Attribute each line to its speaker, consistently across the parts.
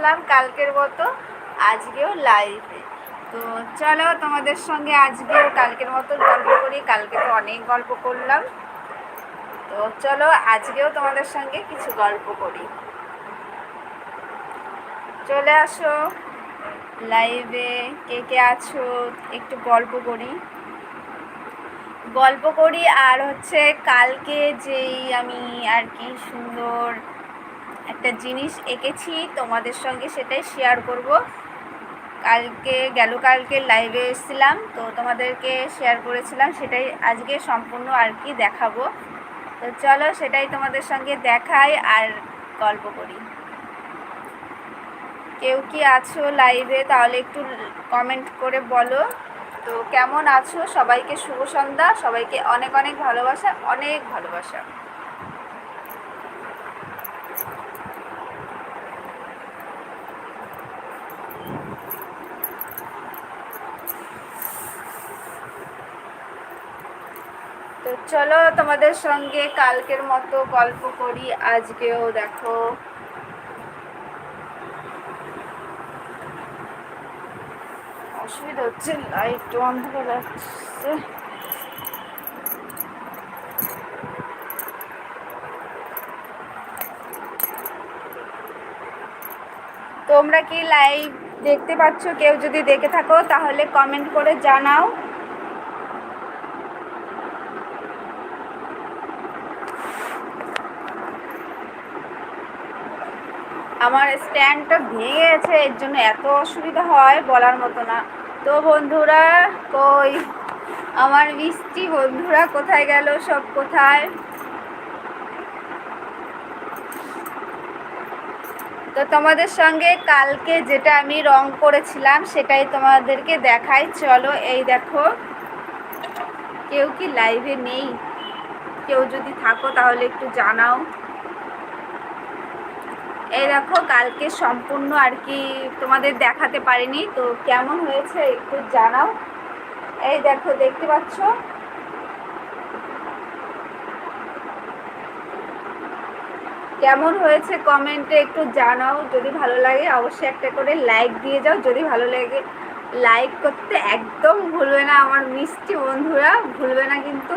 Speaker 1: আসলাম কালকের মতো, আজকেও লাইভে তো চলো তোমাদের সঙ্গে আজকেও কালকের মতো গল্প করি, কালকে তো অনেক গল্প করলাম। তো চলো আজকেও তোমাদের সঙ্গে কিছু গল্প করি। চলে আসো। লাইভে কে কে আছো? একটু গল্প করি। গল্প করি আর হচ্ছে কালকে যেই আমি আর কি সুন্দর একটা জিনিস এঁকেছি, তোমাদের সঙ্গে সেটাই শেয়ার করব। কালকে, গেল কালকে লাইভে এসেছিলাম, তো তোমাদেরকে শেয়ার করেছিলাম, সেটাই আজকে সম্পূর্ণ আর কি দেখাবো। তো চলো, সেটাই তোমাদের সঙ্গে দেখাই আর গল্প করি। কেউ কি আছো লাইভে তাহলে একটু কমেন্ট করে বলো। তো কেমন আছো? সবাইকে শুভ সন্ধ্যা, সবাইকে অনেক অনেক ভালোবাসা অনেক ভালোবাসা। তো চলো তোমাদের সঙ্গে কালকের মতো গল্প করি, আজকেও দেখো। অসুবিধা হচ্ছে লাইট বন্ধ করে যাচ্ছে তোমরা কি লাইভ দেখতে পাচ্ছ? কেউ যদি দেখে থাকো, তাহলে কমেন্ট করে জানাও। আমার স্ট্যান্ডটা ভেঙে গেছে, এর জন্য এত অসুবিধা হয় বলার মতো না। তো বন্ধুরা, কই? আমার মিষ্টি বন্ধুরা কোথায় গেল, সব কোথায়? তো তোমাদের সঙ্গে কালকে যেটা আমি রং করেছিলাম, সেটাই তোমাদেরকে দেখাই। চলো, এই দেখো। কেউ কি লাইভে নেই? কেউ যদি থাকো, তাহলে একটু জানাও। এই দেখো, কালকে সম্পূর্ণ আর কি তোমাদের দেখাতে পারিনি, তো কেমন হয়েছে একটু জানাও। এই দেখো, দেখতে পাচ্ছ? কেমন হয়েছে কমেন্টে একটু জানাও, যদি ভালো লাগে অবশ্যই একটা করে লাইক দিয়ে যাও, যদি ভালো লাগে লাইক করতে একদম ভুলবে না আমার মিষ্টি বন্ধুরা, ভুলবে না কিন্তু।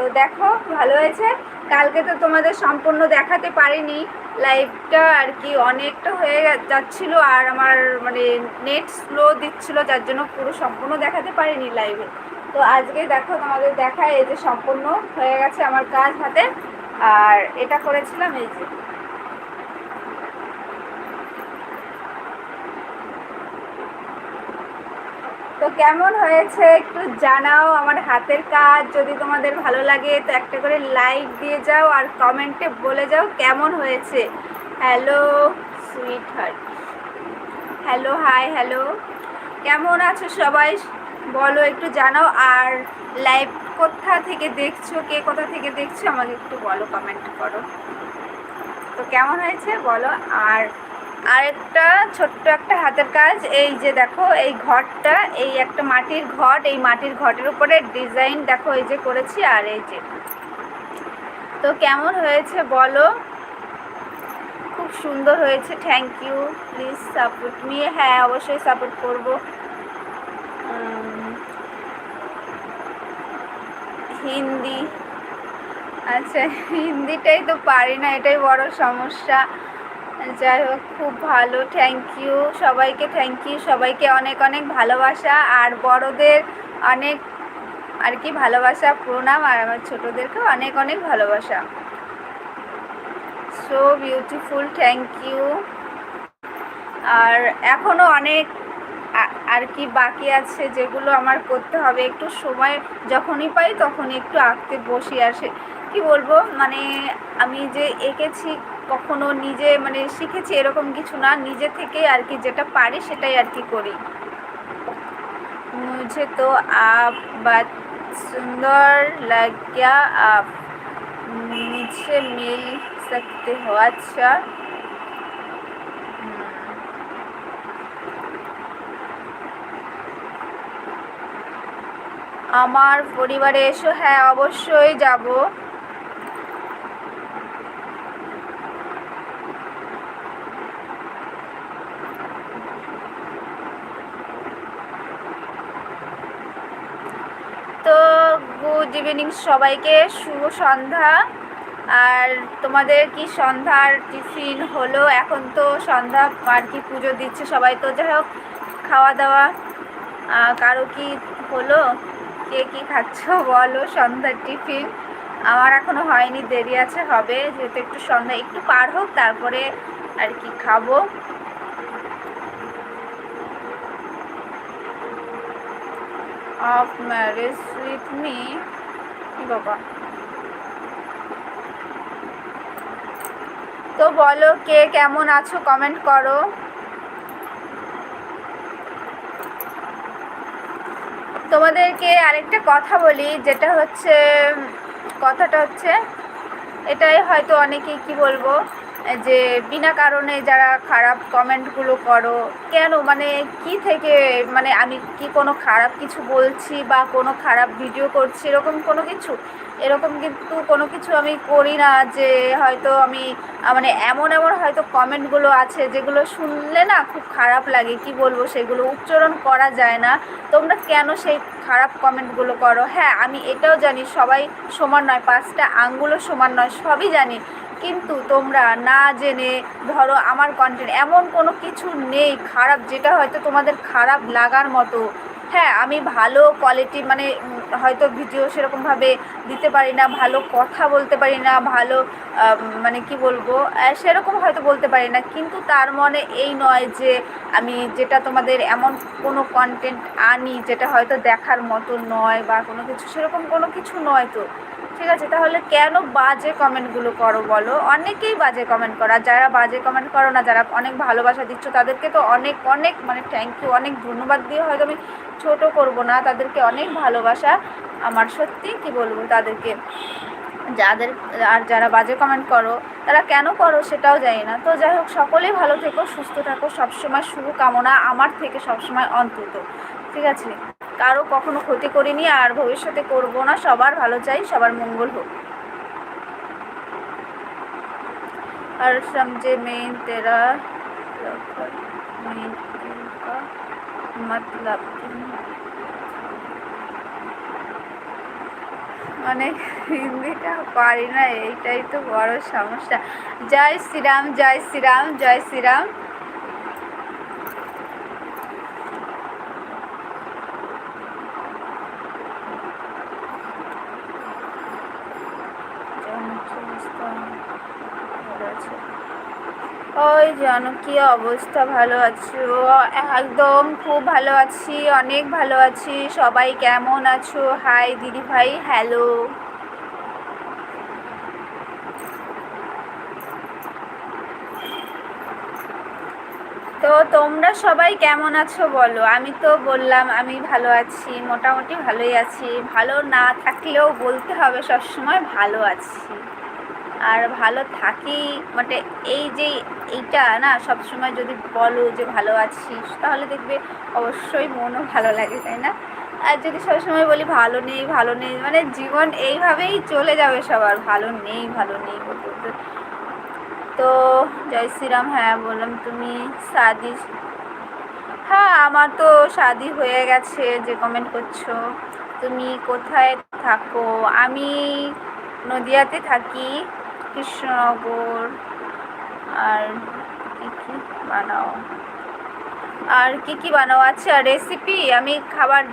Speaker 1: তো দেখো, ভালো হয়েছে। কালকে তো তোমাদের সম্পূর্ণ দেখাতে পারিনি। লাইভটা আর কি অনেকটা হয়ে যাচ্ছিল আর আমার মানে নেট স্লো দিচ্ছিল, যার জন্য পুরো সম্পূর্ণ দেখাতে পারিনি লাইভে তো আজকে দেখো, তোমাদের দেখায় এই যে সম্পূর্ণ হয়ে গেছে আমার কাজ হাতে। আর এটা করেছিলাম এই যে। তো কেমন হয়েছে একটু জানাও আমার হাতের কাজ, যদি তোমাদের ভালো লাগে তো একটা করে লাইক দিয়ে যাও আর কমেন্টে বলে যাও কেমন হয়েছে। Hello sweetheart hello hi hello কেমন আছো সবাই? বলো একটু জানাও আর লাইভ কোথা থেকে দেখছ, কে কোথা থেকে দেখছ আমাকে একটু বলো কমেন্ট করো। তো কেমন হয়েছে বলো আর আরেকটা ছোট্ট একটা হাতের কাজ, এই যে দেখো, এই ঘরটা, এই একটা মাটির ঘট, এই মাটির ঘটের উপরে ডিজাইন দেখো, এই যে করেছি আর এই যে। তো কেমন হয়েছে বলো? খুব সুন্দর হয়েছে thank you please support me হ্যাঁ অবশ্যই সাপোর্ট করব। হিন্দি আচ্ছা হিন্দিটাই তো পারি না, এটাই বড় সমস্যা। যাই হোক খুব ভালো থ্যাংক ইউ সবাইকে থ্যাংক ইউ সবাইকে অনেক অনেক ভালোবাসা, আর বড়দের অনেক আর কি ভালোবাসা, প্রণাম, আর আমার ছোটোদেরকেও অনেক অনেক ভালোবাসা। সো বিউটিফুল থ্যাংক ইউ আর এখনও অনেক আর কি বাকি আছে যেগুলো আমার করতে হবে। একটু সময় যখনই পাই তখনই একটু আঁকতে বসি আসে কি বলব মানে আমি যে এঁকেছি কখনো নিজে মানে শিখেছি এরকম কিছু না নিজে থেকে আর কি যেটা পারি সেটাই আর কি করি মুঝে তো আপ বাত সুন্দর लाग्या आप मुझसे मिल सकते हो अच्छा আমার পরিবারে এসো হ্যাঁ অবশ্যই যাব ইভিনিং সবাইকে শুভ সন্ধ্যা। আর তোমাদের কি সন্ধ্যার টিফিন হলো? এখন তো সন্ধ্যা আর কি পুজো দিচ্ছে সবাই, তো যাই হোক, খাওয়া দাওয়া কারও কি হলো? কে কি খাচ্ছ? বলো, সন্ধ্যার টিফিন। আমার এখনও হয়নি, দেরি আছে, হবে, যেহেতু একটু সন্ধ্যা, একটু পার হোক, তারপরে আর কি খাব। অফ ম্যারেজ উইথ মি বাবা। তো বলো কে কেমন আছো? কমেন্ট করো। তোমাদেরকে আরেকটা কথা বলি, যেটা হচ্ছে, কথাটা হচ্ছে, এটাই হয়তো অনেকেই কি বলব যে বিনা কারণে যারা খারাপ কমেন্টগুলো করো, কেন? মানে কি থেকে মানে আমি কি কোনো খারাপ কিছু বলছি বা কোনো খারাপ ভিডিও করছি, এরকম কোনো কিছু? এরকম কিন্তু কোনো কিছু আমি করি না যে হয়তো আমি মানে এমন এমন হয়তো কমেন্টগুলো আছে যেগুলো শুনলে না খুব খারাপ লাগে, কি বলব? সেগুলো উচ্চারণ করা যায় না। তোমরা কেন সেই খারাপ কমেন্টগুলো করো? হ্যাঁ আমি এটাও জানি, সবাই সমান নয়, পাঁচটা আঙ্গুলও সমান নয়, সবই জানি। কিন্তু তোমরা না জেনে ধরো আমার কন্টেন্ট এমন কোনো কিছু নেই খারাপ যেটা হয়তো তোমাদের খারাপ লাগার মতো। হ্যাঁ আমি ভালো কোয়ালিটি মানে হয়তো ভিডিও সেরকমভাবে দিতে পারি না, ভালো কথা বলতে পারি না, ভালো মানে কি বলব সেরকম হয়তো বলতে পারি না। কিন্তু তার মনে এই নয় যে আমি যেটা তোমাদের এমন কোনো কন্টেন্ট আনি যেটা হয়তো দেখার মতো নয় বা কোনো কিছু, সেরকম কোনো কিছু নয় তো। ঠিক আছে, তাহলে কেন বাজে কমেন্টগুলো করো বলো? অনেকেই বাজে কমেন্ট করো যারা বাজে কমেন্ট করো না, যারা অনেক ভালোবাসা দিচ্ছ, তাদেরকে তো অনেক অনেক মানে থ্যাংক ইউ অনেক ধন্যবাদ দিয়ে হয়তো আমি ছোট করব না, তাদেরকে অনেক ভালোবাসা আমার, সত্যি কি বলব তাদেরকে? যাদের, আর যারা বাজে কমেন্ট করো, তারা কেন করো সেটাও জানি না। তো যাই হোক সকলেই ভালো থেকো, সুস্থ থাকো, সবসময় শুভ কামনা আমার থেকে সবসময় অন্তত। ঠিক আছে? কারও কখনো ক্ষতি করিনি আর ভবিষ্যতে করব না। সবার ভালো চাই, সবার মঙ্গল হোক। আর সমঝে মেন তেরা, মতলব মানে হিন্দিটা পারি না, এইটাই তো বড় সমস্যা। জয় শ্রীরাম জয় শ্রীরাম জয় শ্রীরাম। জানো কি অবস্থা? ভালো আছো। একদম খুব ভালো আছি, অনেক ভালো আছি। সবাই কেমন আছো? হাই, দিদি ভাই, হ্যালো। তো তোমরা সবাই কেমন আছো বলো? আমি তো বললাম আমি ভালো আছি, মোটামুটি ভালোই আছি। ভালো না থাকলেও বলতে হবে সবসময় ভালো আছি। আর ভালো থাকি মানে এই যে এইটা না, সবসময় যদি বলো যে ভালো আছিস, তাহলে দেখবে অবশ্যই মনও ভালো লাগে, তাই না? আর যদি সবসময় বলি ভালো নেই ভালো নেই মানে জীবন এইভাবেই চলে যাবে সবার, ভালো নেই ভালো নেই। তো জয় শ্রীরাম হ্যাঁ বললাম তুমি শাদি হ্যাঁ আমার তো শাদি হয়ে গেছে, যে কমেন্ট করছ। তুমি কোথায় থাকো? আমি নদিয়াতে থাকি। কৃষ্ণনগর আর কি কি বানাও? আর কি কি বানাও? আচ্ছা রেসিপি আমি খাবার,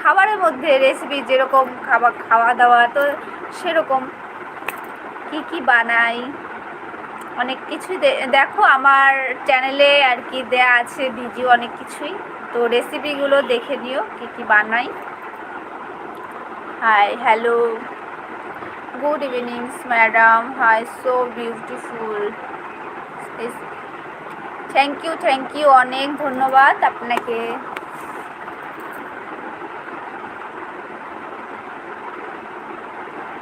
Speaker 1: খাবারের মধ্যে রেসিপি যেরকম খাবার খাওয়া দাওয়া তো সেরকম। কি কি বানাই? অনেক কিছুই দেখো আমার চ্যানেলে আর কি দেয়া আছে ভিডিও অনেক কিছুই। তো রেসিপিগুলো দেখে নিও, কি কি বানাই। Hi hello good evenings madam hi so beautiful thank you thank you অনেক ধন্যবাদ আপনাকে।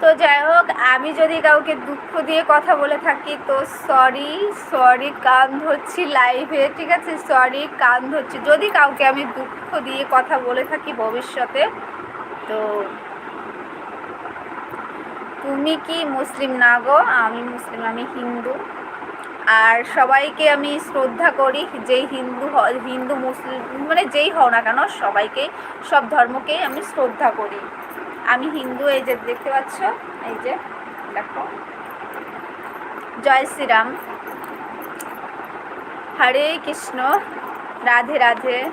Speaker 1: তো যাই হোক, আমি যদি কাউকে দুঃখ দিয়ে কথা বলে থাকি, তো সরি সরি কান ধরছি লাইভে ঠিক আছে? সরি কান ধরছি। যদি কাউকে আমি দুঃখ দিয়ে কথা বলে থাকি ভবিষ্যতে, তো তুমি কি মুসলিম না গো? আমি মুসলিম, আমি হিন্দু। আর সবাইকে আমি শ্রদ্ধা করি, যেই হিন্দু হিন্দু মুসলিম মানে যেই হও না কেন, সবাইকে, সব ধর্মকেই আমি শ্রদ্ধা করি। আমি হিন্দু, এই যে দেখতে পাচ্ছ, এই যে, দেখো। জয় শ্রীরাম। হরে কৃষ্ণ। রাধে রাধে।